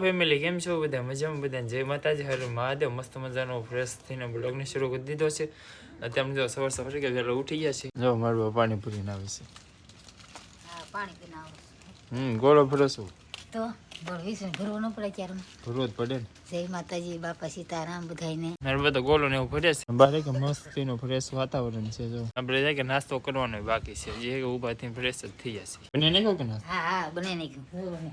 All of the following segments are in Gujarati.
ફેમિલી કેમ છો બધા? મજામાં બધા? જય માતાજી હર મહાદેવ. મસ્ત મજાનો ફ્રેશ થઈને બ્લોગને શરૂ કરી દીધો છે. અત્યારે જો સવાર સવાર કે વહેલા ઉઠી ગયા છે જો મારું પાણી પૂરીને આવે છે. હમ ગોળો ફરશું તો ભરવીશું ભરવું ન પડે ક્યારે રોજ પડે ને. જય માતાજી બાપા સીતારામ બધાયને. મારે બધા ગોળો ને એવું ફરે છે. બારે કે મસ્તીનો ફ્રેશ વાતાવરણ છે જો. આપણે જાય કે નાસ્તો કરવાનો બાકી છે. જે કે ઊભા થઈને ફ્રેશ જ થઈ જશે. બને નહીં કહું કે નાસ્તો? હા હા બને નાખ્યું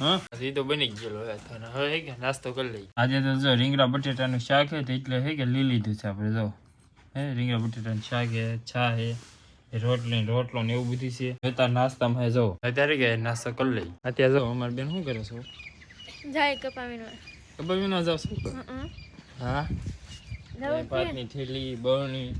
હા? તો બની ગયેલો હવે હે કે નાસ્તો કરી લઈએ. આજે તો જો રીંગણા બટેટાનું શાક તો એટલે હે કે લઈ લીધું છે આપણે જો. હે રીંગણા બટેટાનું શાક હે છા હે રોટલી રોટલો ને એવું બધું છે. અત્યારે નાસ્તામાં હે જો. અત્યારે કે નાસ્તો કરી લઈ અત્યારે જો અમાર બેન શું કરે છો? જાય કપાવીનો. ખબર ના જાવ શું કરે? હા. પાટની થેલી બરણી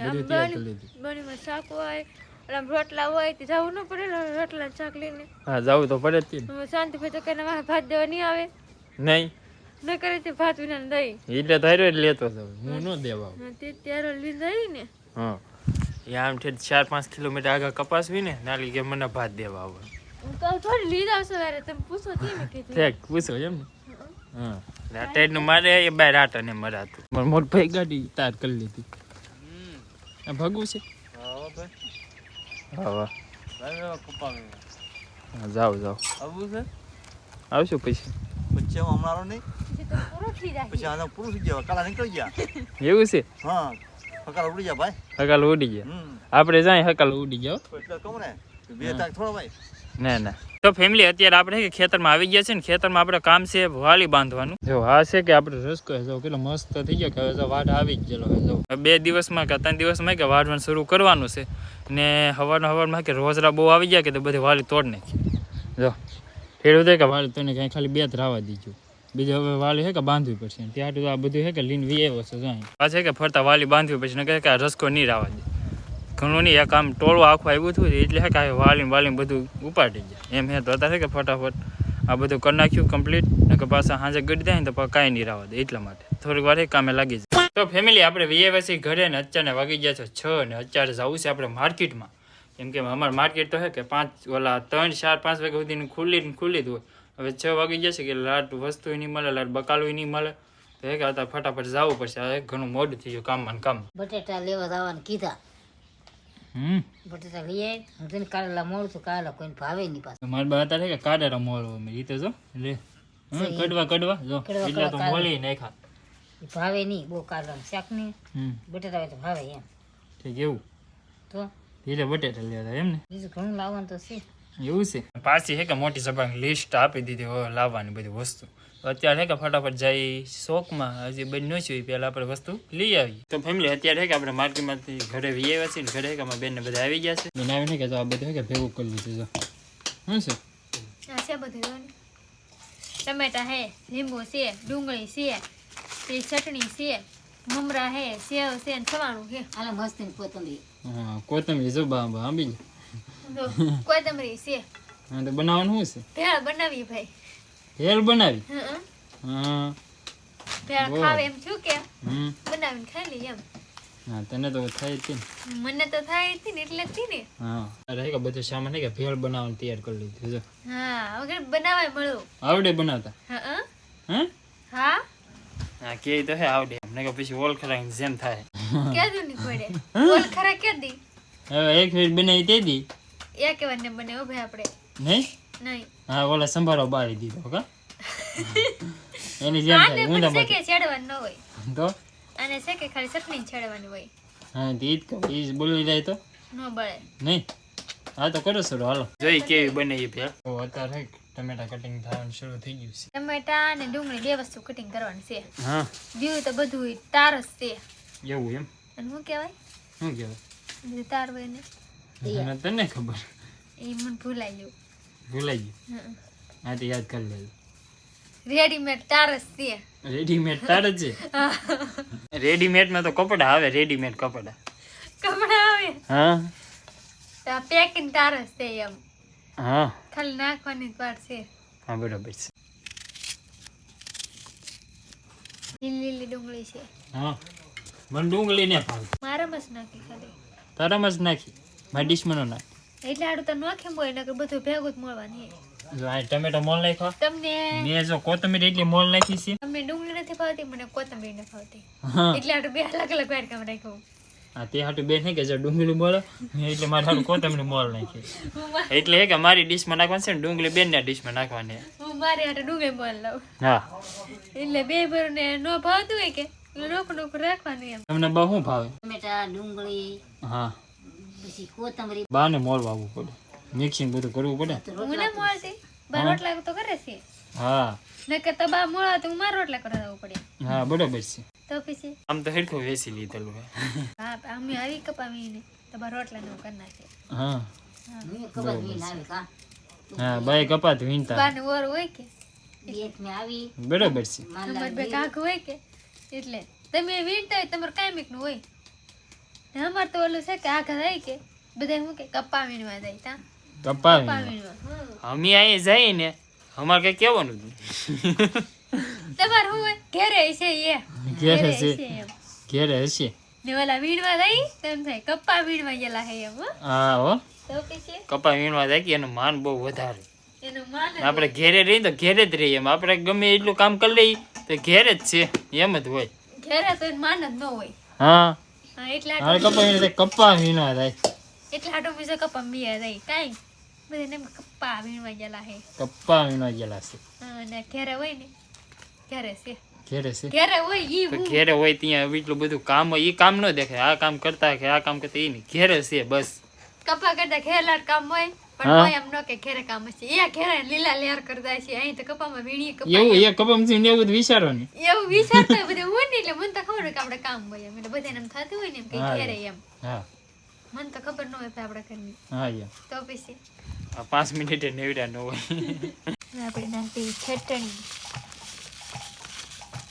બધું તૈયાર કરી લીધું. બનીમાં શાક હોય આમ રોટલા હોય તે જવું ન પડે ને રોટલા ને શાક લઈને. હા જાવું તો પડે જ શાંતિ ભાઈ શાંતિભાઈ તો કઈ ભાત દેવા નહીં આવે. નહીં. ન કરે તે ભાત વિના દઈ એટલે તારે જ લેતો જાવ હું ન દેવા તે ત્યારે લીધા આવી ને. હા. એ આમ ઠેઠ ચાર પાંચ કિલોમીટર આગળ કપાસ ને નાલી કે મને ભાત દેવા આવે. હું તો થોડી લીધા આવશે વારે તમે પૂછો તે મેં કીધું. ઠેક પૂછો એમ ને. હા. એટલે નું મારે એ બાર રાટ ને મરાતું. મારે મોટ ભાઈ ગાડી તાર કરી લીધી. આ ભગવું છે. હા જાઓ જાઓ. આવશું પછી. પછી હું હમણાં નહીં? પછી તો પૂરો થઈ જાય. પછી પૂરું થઈ ગયા કાલા નીકળી ગયા. એવું છે? હા હકાલા ઉડી ગયા ભાઈ. હકાલ ઉડી ગયા. હમ. આપણે જાય હકાલ ઉડી જાઓ. એટલે કહું ને બે તાક થોડા ભાઈ. ના ના. તો ફેમિલી અત્યારે આપણે કે ખેતરમાં આવી ગયા છે ને ખેતરમાં આપણે કામ છે વાલી બાંધવાનું. જો આ છે કે આપણે રસકો જો કેટલો મસ્ત થઈ ગયો કે હવે વાઢ આવી જ ગયેલો જો. બે દિવસમાં કે ત્રણ દિવસમાં કે વાઢવાનું શરૂ કરવાનું છે. ને હવારના હવારમાં કે રોજરા બહુ આવી ગયા કે તો બધી વાલી તોડ નાખી. જો ખેડૂત કે વાલી તને કાંઈ ખાલી બે ત્રાવા રાવા દીજો. બીજું હવે વાલી છે કે બાંધવી પડશે. ત્યાં તો આ બધું છે કે લીન વી આવ્યો છે જો. આ છે કે ફરતા વાલી બાંધવી પડશે ને કે આ રસકો નહીં રાવા દે. ઘણું નહીં, એક આમ ટોળું આખું આવ્યું હતું એટલે કે વાલીને વાલીને બધું ઉપાડી ગયા. એમ હે, તો અત્યારે કે ફટાફટ આ બધું કરી નાખ્યું કમ્પ્લીટ કે પાછા સાંજે ગડી જાય ને તો કાંઈ નહીં રાવા દે, એટલા માટે. થોડીક વાર કામે લાગી જાય. તો ફેમિલી આપણે વીએવસી ઘરે ને અત્યારે વાગી ગયા છે છ ને અત્યારે જવું છે આપણે માર્કેટમાં. કેમ કે અમારે માર્કેટ તો હે કે પાંચ, ઓલા ત્રણ, ચાર, પાંચ વાગ્યા સુધી ખુલ્લી ખુલ્લી જ હોય. હવે છ વાગી જશે કે લાટ વસ્તુ નહીં મળે, લાટ બકાલું નહીં મળે. તો હે કે ફટાફટ જવું પડશે. ઘણું મોડું થઈ ગયું કામમાં કામ બટેટા લેવા જવાનું કીધા. હમ. બટેટા લઈ આવી હું તને કારેલા મોડું છું કારેલા કોઈને ભાવે નહીં પાછું. મારી બા હતા કે મોળો અમે રીતે તો જો લે કડવા કડવા. જો તો નાખ્યા. ભાવે નહીં બહુ કારેલાનું શાક નહીં. હમ. બટેટા હોય તો ભાવે એમ. ઠીક એવું. તો? એટલે બટેટા લેતા એમ ને? બીજું ઘણું લાવવાનું તો છે. એવું છે. પાછી હે કે મોટી સભાની લિસ્ટ આપી દીધી લાવવાની બધી વસ્તુ. અત્યારે હે કે ફટાફટ જઈ શોકમાં હજી બન્યું ન છે પહેલાં આપણે વસ્તુ લઈ આવી. તો ફેમિલી અત્યારે હે કે આપણે માર્કેટમાંથી ઘરે વી આવ્યા છીએ ઘરે કે અમારા બેનને બધા આવી ગયા છે? બેન આવીને કે તો આ બધું કે ભેગું કરી લીધું જો. શું? છે આ છે બધું ટમેટા હે લીંબુ છે ડુંગળી છે તે ચટણી છે મમરા હે સેવ છે ને સવાણું છે. આલે મસ્તની હા કોથમીર જો બા બા આંબી કોતમરી કોથમરી છે. હા તો બનાવવાનું શું છે? ભેળ બનાવી ભાઈ. હેલ બનાવી? હા ભેળ એમ થયું કે બનાવીને ખાઈ લઈએ એમ. હા તને તો થાય જ મને તો થાય જ ને એટલે જ ને. હા. અરે કે બધું સામાન કે ભેળ બનાવવાનું તૈયાર કરી લીધું જો. હા વગર બનાવાય મળો. આવડે બનાવતા? હા હે. હા? હા? કે તો હે આવડે. અમને કે પછી ઓલ જેમ થાય. પડે? ખરા ક્યાં દી? હવે એક મિનિટ બનાવી તે દી. એ કેવા ને બને ભાઈ આપણે. નહીં? નહીં. હા ઓલા સંભારો બાળી દીધો કા? એની જેમ થાય છે કે છેડવાનું ન હોય. તો? અને છે કે ખાલી ચટણી જ છેડવાની હોય. હા તો જ કહું ઈ બોલી જાય તો. ન બળે. નહીં. હા તો કરો સર હાલો. જોઈ કેવી બને એ ભેળ. તો અત્યારે ટમેટા કટિંગ થવાનું શરૂ થઈ ગયું છે. ટમેટા અને ડુંગળી બે વસ્તુ કટિંગ કરવાની છે. હા. બીજું તો બધું તાર જ છે. એવું એમ? અને શું કહેવાય? શું કહેવાય? તાર હોય ને. તને ખબર? એ મને ભૂલાઈ ગયું. ભૂલાઈ ગયું. હં. તો યાદ કરી લેજો. રેડીમેડ તારસ છે. રેડીમેડ તારસ છે? છે રેડીમેડમાં તો કપડા આવે રેડીમેડ કપડા. કપડા આવે? હા. તો પેકિંગ તારસ છે એમ. હા. ખાલી નાખવાની જ વાત છે. હા બરાબર છે. લીલી લીલી ડુંગળી છે. હા. મને ડુંગળી ને ભાવ. મારા જ નાખી ખાલી. તારા મસ નાખી. મારી ડીશમાં નાખી. એટલે આડું તો નાખે મોય નકર બધું ભેગું જ મળવાની જો આ ટમેટો મોલ નાખો તમને મેં જો કોથમીર એટલી મોલ નાખી છે. તમને ડુંગળી નથી ભાવતી મને કોથમીર નથી ભાવતી એટલે આડું બે અલગ અલગ વાટકામાં રાખ્યું. હા તે હાટું બેન કે જો ડુંગળી બોલો એટલે મારે હાટું કોથમીર મોલ નાખી. એટલે કે મારી ડીશમાં નાખવાની છે ને ડુંગળી બેનના ડીશમાં નાખવાની. હું મારી હાટે ડુંગળી બોલ લઉં. હા. એટલે બે ભરને નો ભાવતું હોય કે નોખું રાખવાની રાખવાનું એમ. તમને બહુ ભાવે? ટમેટા ડુંગળી હા. પછી કોથમરી બાને મોલ વાવવું પડે. મિક્સિંગ બધું કરવું પડે. મને ના મળતી બાર રોટલા તો કરે છે. હા. નકર તો બા મોળા તો હું મારા રોટલા કરાવવું પડે. હા બરોબર છે. તો પછી? આમ તો હેડકો વેસી લીધેલું હે. હા અમે આવી કપાવીને તો બા રોટલા નું કરી નાખે. હા. મેં ખબર નહીં આવે કા હા બાઈ કપાત વીણતા બાને ઓર હોય કે? બેટ મેં આવી. બરોબર છે. અમારે બે કાક હોય કે? એટલે તમે વીણતા હોય તમારે કાયમિકનું હોય. અમારે તો ઓલું છે કે આખા થાય કે બધા હું કે કપ્પા વીણવા જાય તા. કપ્પા વીણવા અમે અહીં જઈએ ને અમારે કઈ કેવાનું તમારે હું ઘેરે છે એ. ઘેરે છે ઘેરે હશે. ને ઓલા વીણવા જાય તેમ થાય કપ્પા વીણવા ગયેલા હે એમ હા. હો તો પછી? કપા વીણવા જાય કે એનું માન બહુ વધારે. એનું માન આપણે ઘેરે રહીએ તો ઘેરે જ રહીએ એમ. આપણે ગમે એટલું કામ કરી લઈએ તો ઘેરે જ છે એમ જ હોય. ઘેરે તો માન જ ન હોય. હા. હા કપા કપા વીણવા જાય એટલે આટો બીજો કપ્પા મીયા જાય કાંઈ બધા એમ વીણવા ગયેલા હે કપા વીણવા ગયેલા છે. હા, ઘેરે હોય ને ઘેરે છે. ઘેરે છે. ઘેરે હોય ઈ ઘેરે હોય ત્યાં એટલું બધું કામ હોય એ કામ ન દેખાય. આ કામ કરતા કે આ કામ કરતા એની નહીં. ઘેરે છે બસ. કપા કરતા ઘેરલાટ કામ હોય પણ હોય એમ ન કે ઘેરે કામ છે એ ઘેરે લીલા લેર કરતા છે અહીં તો કપામાં વીણીએ કપા એવું એ કપા ને એવું બધું વિચારો ને. એવું વિચારતા હોય બધું. હોય ને એટલે મને તો ખબર હોય કે આપણે કામ હોય એમ. એટલે બધાને એમ થતું હોય ને એમ કે હા. ઘેરે એમ. હા. મને તો ખબર ન હોય કે આપણે ઘરની. હા તો પછી? પાંચ મિનિટે નેવડા ન હોય. આપણે નાખી ચટણી.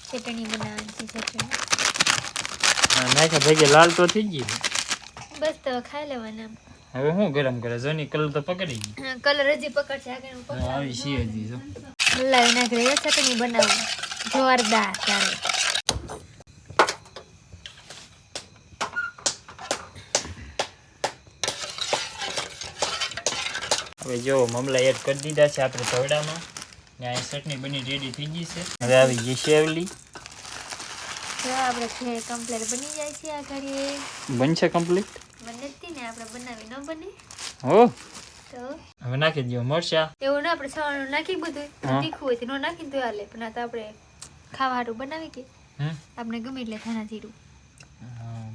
ચટણી બનાવવાની ચટણી. નાખ્યા ભેગે લાલ તો થઈ ગઈ. બસ તો ખાઈ લેવાના હવે શું ગરમ કરે? કલર તો પકડી ગઈ કલર હજી પકડશે આગળ હું હવે આવી છીએ હજી જો. હલાવી નાખી ચટણી બનાવું. જોરદાર ચાલે. હવે જો મમલા એડ કરી દીધા છે આપણે તવડામાં ને આ ચટણી બની રેડી થઈ ગઈ છે. હવે આવી ગઈ શેવલી. આપણે ઘેર કમ્પ્લેટ બની જાય છે આ ઘડીએ. બનશે કમ્પ્લીટ બને ને આપણે બનાવી ન બને. હો. હવે નાખી દો મરચા. એવું ના આપણે સવારનું નાખી બધું. તીખું હોય તો ન નાખીને તો હાલે. પણ આ તો આપણે ખાવા હાટું બનાવી કે. આપણે ગમે એટલે ધાણા જીરું.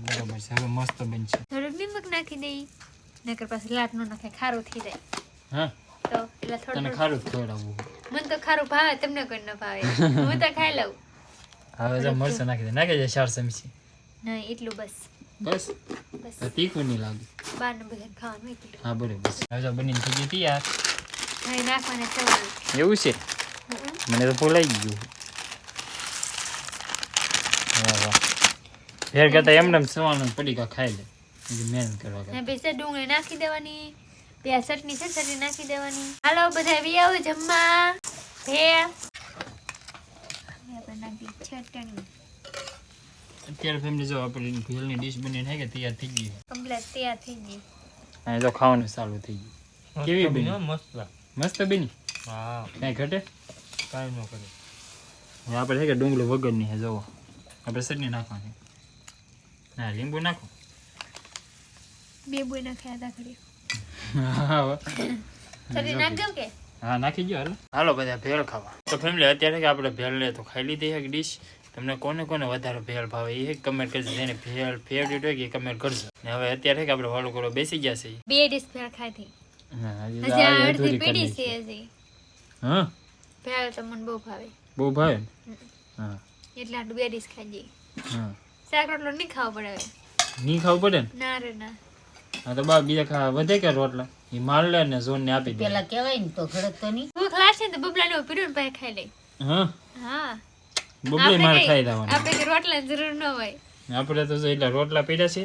બરાબર છે. હવે મસ્ત બનશે. થોડુંક નિમક નાખી દઈ. નકર પાછું લાટ નો નાખે ખારો થઈ જાય. હા? તો એટલે તને ખારું ખવડાવવું મને તો ખારું ભાવે તમને કોઈ ન ભાવે. હું તો ખાઈ લઉં. હવે જો મરચા નાખી દે. નાખી દે ચાર ચમચી. નહીં એટલું બસ. બસ? બસ. તીખું નહીં લાગે. બહારનું બધાને ખાવાનું એટલું. હા બરાબર. બસ હવે જો બનીને થઈ ગઈ તૈયાર. હવે નાખવાના ચવાણું એવું છે? મને તો ભૂલાઈ ગયું. ફેર કરતા એમને સવાનું પડીકા ખાઈ લે. મહેનત કરવા બેસે ડુંગળી નાખી દેવાની. બે ચટણી છે ચટણી નાખી દેવાની. હાલો બધા બી આવો જમવા. ભેળ ચટણી અત્યારે ફેમિલી જો આપણી ભેલની ડીશ બની થાય કે તૈયાર થઈ ગઈ? કમ્પ્લેટ તૈયાર થઈ ગઈ. હા જો ખાવાનું ચાલુ થઈ ગયું. કેવી બની મસ્ત. મસ્ત બની? હા. કાંઈ ઘટે? કાંઈ ન કરે આપણે છે કે ડુંગળી વગરની ની જોવો આપણે સડની નાખવાની. હા લીંબુ નાખો. બે બોય નાખ્યા હતા ઘડી હા. હવે. ચટણી નાખ દઉં કે? હા નાખી ગયો હાલો. હાલો બધા ભેળ ખાવા. તો ફેમિલી અત્યારે કે આપણે ભેળ લે તો ખાઈ લીધી એક ડીશ તમને કોને કોને વધારે ભેળ ભાવે એ કમેન્ટ કરજો જેને ભેળ ફેવરેટ હોય કે કમેન્ટ કરજો. ને હવે અત્યારે કે આપણે વાળું કરો બેસી ગયા છે બે ડીશ ભેળ ખાધી હા, હજી તો હજી આ આ અધૂરી અડધી પીડી છે હજી. હા? ભેળ તો મને બહુ ભાવે. બહુ ભાવે? હા. એટલે આટલું બે ડીશ ખાઈ જઈએ. હા. શાક રોટલો નહીં ખાવો પડે નહીં ખાવું પડે ના રે ના. હા તો બા બીજા ખા વધે કે રોટલા? એ લે ને ઝોન ને આપી દે. પેલા કહેવાય ને તો ખડક તો નહીં. ભૂખ લાગશે ને તો બબલાને પીડું ને ખાઈ લે. હા? હા. બબલે માર ખાઈ દેવાનું આપણે કે રોટલા જરૂર ન હોય. આપણે તો જો એટલા રોટલા પીડા છે.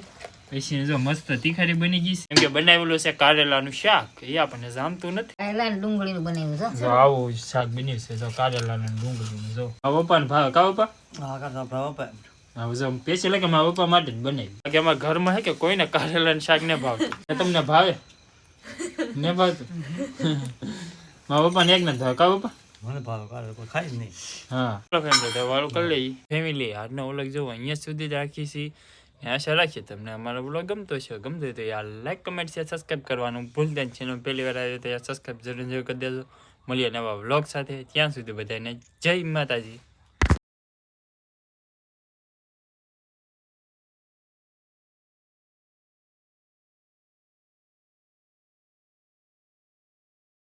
પછી જો મસ્ત તીખારી બની ગઈ છે. કેમ કે બનાવેલું છે કારેલાનું શાક. એ આપણને જામતું નથી. કારેલાનું ને ડુંગળીનું બનાવ્યું છે. જો આવું શાક બન્યું છે જો કારેલાનું ને ડુંગળીનું જો. આ પપ્પાને ભાવ કા પપ્પા? હા કાકા ભાવ લાગે મારા પપ્પા માટે જ બનાવી કે અમારા ઘરમાં હે કે કોઈને કારેલા શાક ને ભાવતું તમને ભાવે? ને ભાવતું મારા પપ્પાને એક ને ભાવે. કા પપ્પા? મને ભાવે કાલે ખાય જ નહીં. હા. ફેમિલી તો વાળું કરી લઈ ફેમિલી આજનો વ્લોગ જો અહીંયા સુધી જ રાખી છીએ. આશા રાખીએ તમને અમારો વ્લોગ ગમતો છે ગમતો હોય તો યાર લાઈક કમેન્ટ શેર સબસ્ક્રાઈબ કરવાનું ભૂલતા જ પહેલી વાર આવ્યો તો યાર સબસ્ક્રાઈબ જરૂર જરૂર કરી દેજો. મળીએ નવા બ્લોગ સાથે. ત્યાં સુધી બધાને જય માતાજી.